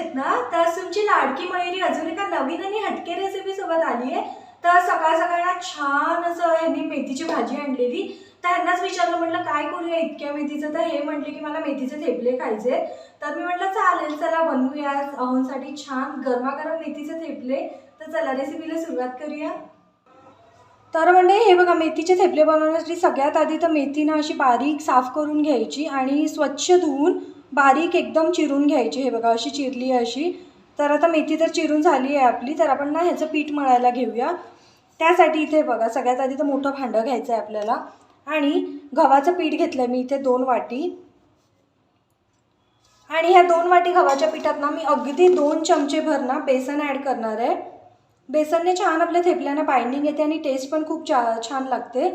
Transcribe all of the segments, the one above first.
आहेत ना? तर तुमची लाडकी मयुरी अजून एका नवीन आणि हटके रेसिपी सोबत आली आहे. तर सकाळ सकाळला छान असं ह्यांनी मेथीची भाजी आणलेली. तर ह्यांनाच विचारलं म्हटलं काय करूया इतक्या मेथीचं? तर हे म्हटले की मला मेथीचे थेपले खायचे. तर मी म्हटलं चालेल चला बनवूया. अहोंसाठी छान गरमागरम मेथीचे थेपले. तर चला रेसिपीला सुरुवात करूया. तर म्हणजे हे बघा मेथीचे थेपले बनवण्यासाठी सगळ्यात आधी तर मेथी ना अशी बारीक साफ करून घ्यायची आणि स्वच्छ धुवून बारीक एकदम चिरून घ्यायची. हे बघा अशी चिरली आहे अशी. तर आता मेथी तर चिरून झाली आहे आपली तर आपण ना ह्याचं पीठ मळायला घेऊया. त्यासाठी इथे बघा सगळ्यात आधी तर मोठं भांडं घ्यायचं आहे आपल्याला. आणि गव्हाचं पीठ घेतलं मी इथे दोन वाटी. आणि ह्या दोन वाटी गव्हाच्या पिठात ना मी अगदी दोन चमचे भर ना बेसन ॲड करणार आहे. बेसनने छान आपल्या थेपल्यांना बाइंडिंग येते आणि टेस्ट पण खूप छा छान लागते.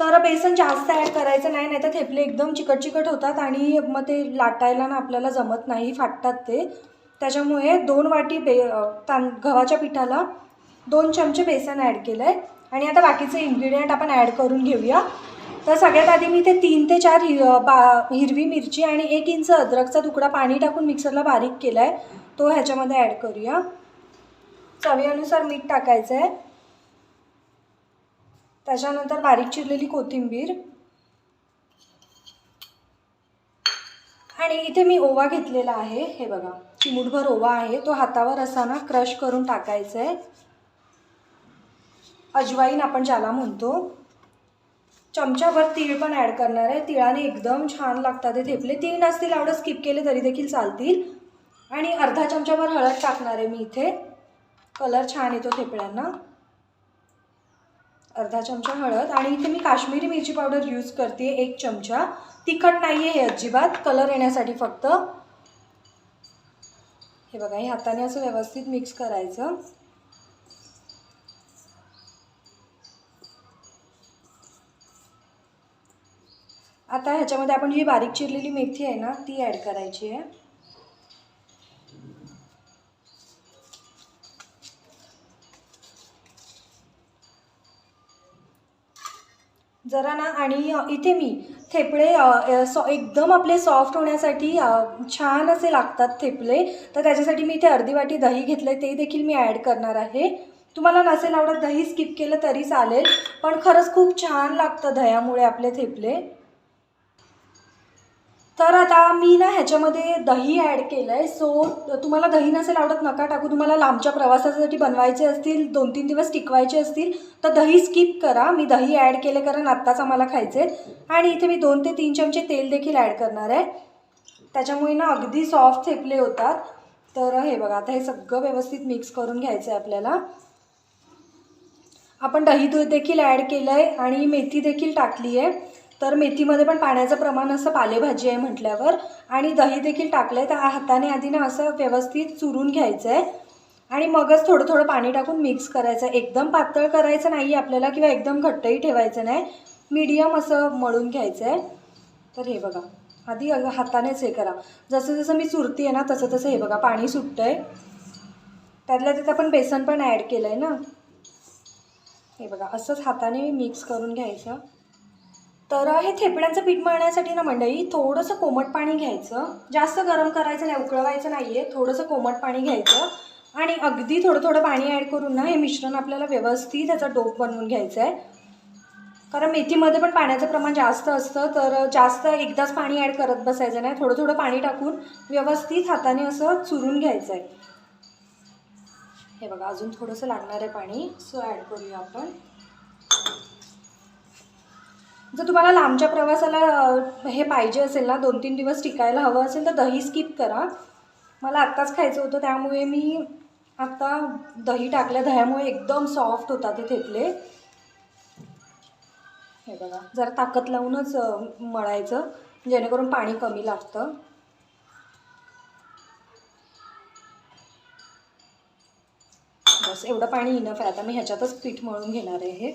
तर बेसन जास्त ॲड करायचं नाही नाही तर थेपले एकदम चिकट चिकट होतात आणि मग ते लाटायला ना आपल्याला जमत नाही फाटतात ते. त्याच्यामुळे दोन वाटी बे तां गव्हाच्या पिठाला दोन चमचे बेसन ॲड केलं आहे आणि आता बाकीचे इन्ग्रेडियंट आपण ॲड करून घेऊया. तर सगळ्यात आधी मी ते तीन ते चार हि बा हिरवी मिरची आणि एक इंच अद्रकचा तुकडा पाणी टाकून मिक्सरला बारीक केला आहे तो ह्याच्यामध्ये ॲड करूया. चवीनुसार मीठ टाकायचं आहे त्याच्यानंतर बारीक चिरलेली कोथिंबीर. आणि इथे मी ओवा घेतलेला आहे. हे बघा चिमूटभर ओवा आहे. तो हातावर असा ना क्रश करून टाकायचा आहे अजवाईन आपण ज्याला म्हणतो. चमच्यावर तीळ पण ॲड करणार आहे. तिळाने एकदम छान लागतात ते थेपले. तीळ नसतील आवडं स्किप केले तरी देखील चालतील. आणि अर्धा चमच्यावर हळद टाकणार आहे मी इथे. कलर छान येतो थेपड्यांना अर्धा चमचा हळद आणि इथे मी काश्मीरी मिरची पावडर यूज करते एक चमचा. तिखट नाही आहे हे अजिबात कलर येण्यासाठी फक्त. हे बघा हे हाताने असं व्यवस्थित मिक्स करायचं. आता ह्याच्यामध्ये आपण जी बारीक चिरलेली मेथी आहे ना ती ॲड करायची आहे. जरा ना आणि इथे मी थेपले सॉ एकदम आपले सॉफ्ट होण्यासाठी छान असे लागतात थेपले. तर त्याच्यासाठी मी इथे अर्धी वाटी दही घेतलं ते देखील मी ॲड करणार आहे. तुम्हाला नसेल आवडत दही स्किप केलं तरी चालेल पण खरंच खूप छान लागतं दह्यामुळे आपले थेपले. तर आता मी ना ह्याच्यामध्ये दही ॲड केलं आहे सो तुम्हाला दही नसेल आवडत नका टाकू. तुम्हाला लांबच्या प्रवासासाठी बनवायचे असतील दोन तीन दिवस टिकवायचे असतील तर दही स्किप करा. मी दही ॲड केले कारण आत्ताच आम्हाला खायचे आणि इथे मी दोन ते तीन चमचे तेल देखील ॲड करणार आहे. त्याच्यामुळे ना अगदी सॉफ्ट थेपले होतात. तर हे बघा आता हे सगळं व्यवस्थित मिक्स करून घ्यायचं आहे आपल्याला. आपण दही दूध देखील ॲड केलं आहे आणि मेथी देखील टाकली आहे तर मेथीमध्ये पण पाण्याचं प्रमाण असं पालेभाजी आहे म्हटल्यावर. आणि दही देखील टाकलं आहे तर हाताने आधी ना असं व्यवस्थित चुरून घ्यायचं आहे आणि मगच थोडं थोडं पाणी टाकून मिक्स करायचं. आहे एकदम पातळ करायचं नाही आहे आपल्याला किंवा एकदम घट्टही ठेवायचं नाही. मीडियम असं मळून घ्यायचं आहे तर हे बघा आधी हातानेच हे करा. जसं जसं मी चुरती आहे ना तसं तसं हे बघा पाणी सुटतं आहे त्यातल्या त्यात आपण बेसन पण ॲड केलं आहे ना. हे बघा असंच हाताने मिक्स करून घ्यायचं. तर हे थेपड्यांचं पीठ मळण्यासाठी ना मंडळी थोडंसं कोमट पाणी घ्यायचं. जास्त गरम करायचं नाही उकळवायचं नाही आहे थोडंसं कोमट पाणी घ्यायचं. आणि अगदी थोडं थोडं पाणी ॲड करून ना हे मिश्रण आपल्याला व्यवस्थित त्याचा डोप बनवून घ्यायचं आहे कारण मेथीमध्ये पण पाण्याचं प्रमाण जास्त असतं तर जास्त एकदाच पाणी ॲड करत बसायचं नाही. थोडं थोडं पाणी टाकून व्यवस्थित हाताने असं चुरून घ्यायचं आहे हे बघा अजून थोडंसं लागणार आहे पाणी सो ॲड करूया आपण. जर तुम्हाला लांबच्या प्रवासाला हे पाहिजे असेल ना दोन तीन दिवस टिकायला हवं असेल तर दही स्किप करा. मला आत्ताच खायचं होतं त्यामुळे मी आत्ता दही टाकलं. दह्यामुळे एकदम सॉफ्ट होतात ते थेपले हे बघा जरा ताकद लावूनच मळायचं जेणेकरून पाणी कमी लागतं. बस एवढं पाणी इनफ आहे. आता मी ह्याच्यातच पीठ मळून घेणार आहे हे.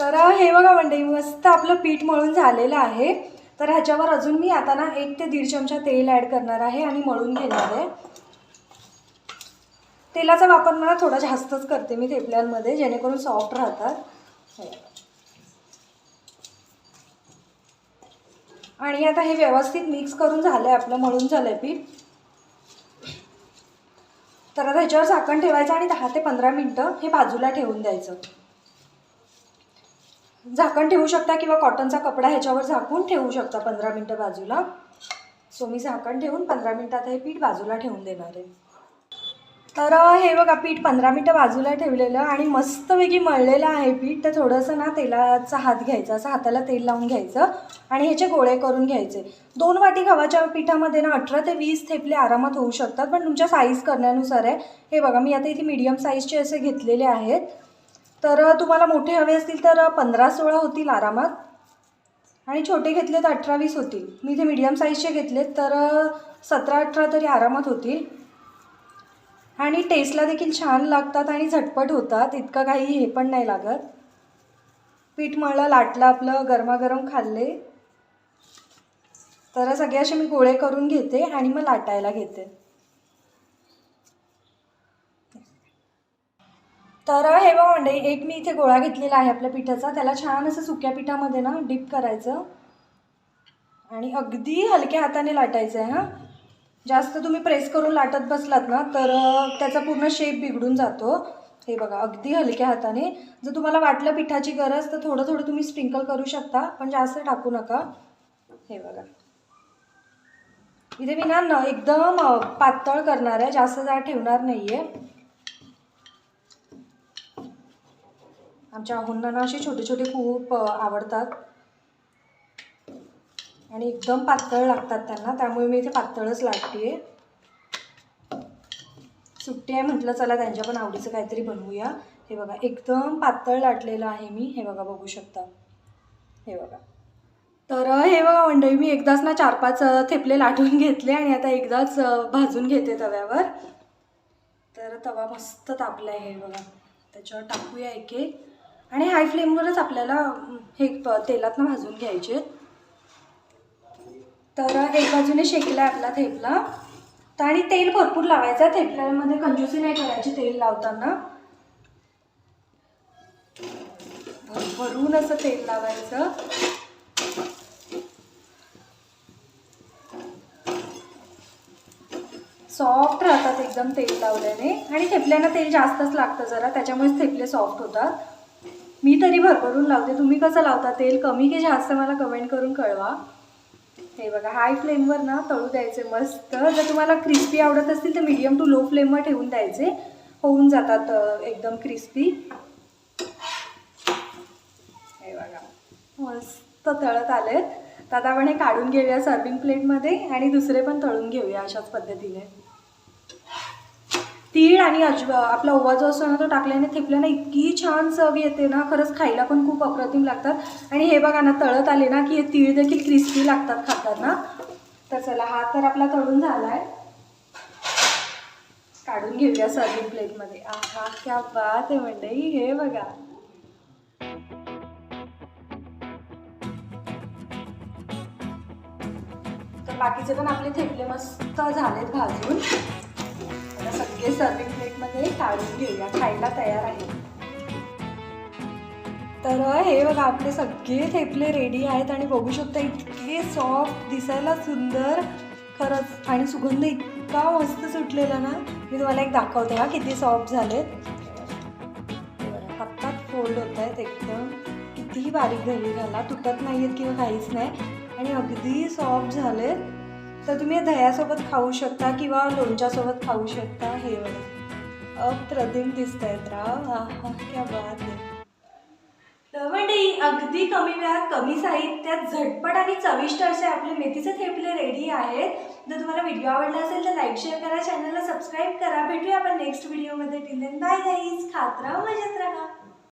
तर हे बघा मंडळी मस्त आपलं पीठ मळून झालेलं आहे. तर ह्याच्यावर अजून मी आता ना एक ते दीड चमचा तेल ॲड करणार आहे आणि मळून घेणार आहे. तेलाचा वापर मला थोडा जास्तच करते मी थेपल्यांमध्ये जेणेकरून सॉफ्ट राहतात. आणि आता हे व्यवस्थित मिक्स करून झालं आहे आपलं मळून झालं आहे पीठ. तर आता ह्याच्यावर झाकण ठेवायचं आणि दहा ते पंधरा मिनटं हे बाजूला ठेवून द्यायचं. झाकण ठेवू शकता किंवा कॉटनचा कपडा ह्याच्यावर झाकून ठेवू शकता पंधरा मिनटं बाजूला. सो मी झाकण ठेवून पंधरा मिनटात हे पीठ बाजूला ठेवून देणार आहे. तर हे बघा पीठ पंधरा मिनटं बाजूला ठेवलेलं आणि मस्तपैकी मळलेलं आहे पीठ. तर थोडंसं ना तेलाचा हात घ्यायचा असं हाताला तेल लावून घ्यायचं आणि ह्याचे गोळे करून घ्यायचे. दोन वाटी गव्हाच्या पिठामध्ये ना अठरा ते वीस थेपले आरामात होऊ शकतात पण तुमच्या साईज करण्यानुसार आहे. हे बघा मी आता इथे मीडियम साईजचे असे घेतलेले आहेत. तर तुम्हाला मोठे हवे असतील तर पंधरा सोळा होतील आरामात. आणि छोटे घेतले तर अठरा वीस होतील. मी ते मीडियम साईजचे घेतलेत तर सतरा अठरा तरी आरामात होतील. आणि टेस्टला देखील छान लागतात आणि झटपट होतात इतकं काही हे पण नाही लागत. पीठ मळलं लाटलं आपलं गरमागरम खाल्ले. तर सगळे असे मी गोळे करून घेते आणि मग लाटायला घेते. तर हे बघा म्हणजे एक मी इथे गोळा घेतलेला आहे आपल्या पिठाचा. त्याला छान असं सुक्या पिठामध्ये ना डिप करायचं. आणि अगदी हलक्या हाताने लाटायचं आहे हां. जास्त तुम्ही प्रेस करून लाटत बसलात ना तर त्याचा पूर्ण शेप बिघडून जातो. हे बघा अगदी हलक्या हाताने. जर तुम्हाला वाटलं पिठाची गरज तर थोडं थोडं तुम्ही स्प्रिंकल करू शकता पण जास्त टाकू नका. हे बघा. इथे मी ना एकदम पातळ करणार आहे जास्त जाड ठेवणार नाही आहे आमच्या आहुंना असे छोटे छोटे खूप आवडतात. आणि एकदम पातळ लागतात त्यांना त्यामुळे मी इथे पातळच लाटते. सुट्टी आहे म्हटलं चला त्यांच्या पण आवडीचं काहीतरी बनवूया. हे बघा एकदम पातळ लाटलेलं आहे मी. हे बघा बघू शकता. हे बघा. तर हे बघा मंडळी मी एकदाच ना चार पाच थेपले लाटून घेतले आणि आता एकदाच भाजून घेते तव्यावर. तर तवा मस्त तापला आहे हे बघा. त्याच्यावर टाकूया एक एक आणि हाय फ्लेमवरच आपल्याला हे प- तेलातनं भाजून घ्यायचे. तर एक बाजूने शेकला आपला थेपला. तर आणि तेल भरपूर लावायचं थेपल्यामध्ये कंजूसी नाही करायची तेल लावताना. भरून असं तेल लावायचं. सॉफ्ट राहतात एकदम तेल लावल्याने. आणि थेपल्यांना तेल जास्तच लागतं जरा त्याच्यामुळेच थेपले सॉफ्ट होतात. मी तरी भरभरून लावते. तुम्ही कसं लावता? तेल कमी की जास्त मला कमेंट करून कळवा. हे बघा हाय फ्लेमवर ना तळू द्यायचे मस्त. जर तुम्हाला क्रिस्पी आवडत असतील तर मीडियम टू लो फ्लेमवर ठेवून द्यायचे. होऊन जातात एकदम क्रिस्पी हे बघा मस्त तळत आलेत. तर आता आपण हे काढून घेऊया सर्विंग प्लेटमध्ये आणि दुसरे पण तळून घेऊया अशाच पद्धतीने. तीळ आणि अजवा आपला ओवा जो असतो ना तो टाकल्याने थेपल्याने इतकी छान चव येते ना. खरंच खायला पण खूप अप्रतिम लागतात. आणि हे बघा ना तळत आले ना की हे तीळ देखील क्रिस्पी लागतात खाताना तर चला हा तर आपला तळून झाला आहे काढून घेऊया सर्विंग प्लेटमध्ये आहा क्या बात आहे मंडई. हे बघा. तर बाकीचे पण आपले थेपले मस्त झालेत भाजून. आता सगळे सर्विंग प्लेटमध्ये काढून घेऊया. खायला तयार आहे. तर हे बघा आपले सगळे थेपले रेडी आहेत आणि बघू शकता इतके सॉफ्ट दिसायला सुंदर खरंच. आणि सुगंध इतका मस्त सुटलेला ना मी तुम्हाला एक दाखवते हा किती सॉफ्ट झालेत. हातात फोल्ड होत आहेत एकदम. कितीही बारीक झाली घाला तुटत नाही आहेत किंवा काहीच नाही. आणि अगदी सॉफ्ट झालेत. तर तुम्ही हे दह्यासोबत खाऊ शकता किंवा लोणच्यासोबत खाऊ शकता. हे बघा. अप्रतिम दिसत आहेत राव हा क्या बात आहे. तर मंडळी अगदी कमी वेळात कमी साहित्यात झटपट आणि चविष्ट असे आपले मेथीचे थेपले रेडी आहेत. जर तुम्हाला व्हिडिओ आवडला असेल तर लाईक शेअर करा चॅनलला सबस्क्राईब करा. भेटूया आपण नेक्स्ट व्हिडिओमध्ये. Till then bye guys. खात राहा मजेत राहा.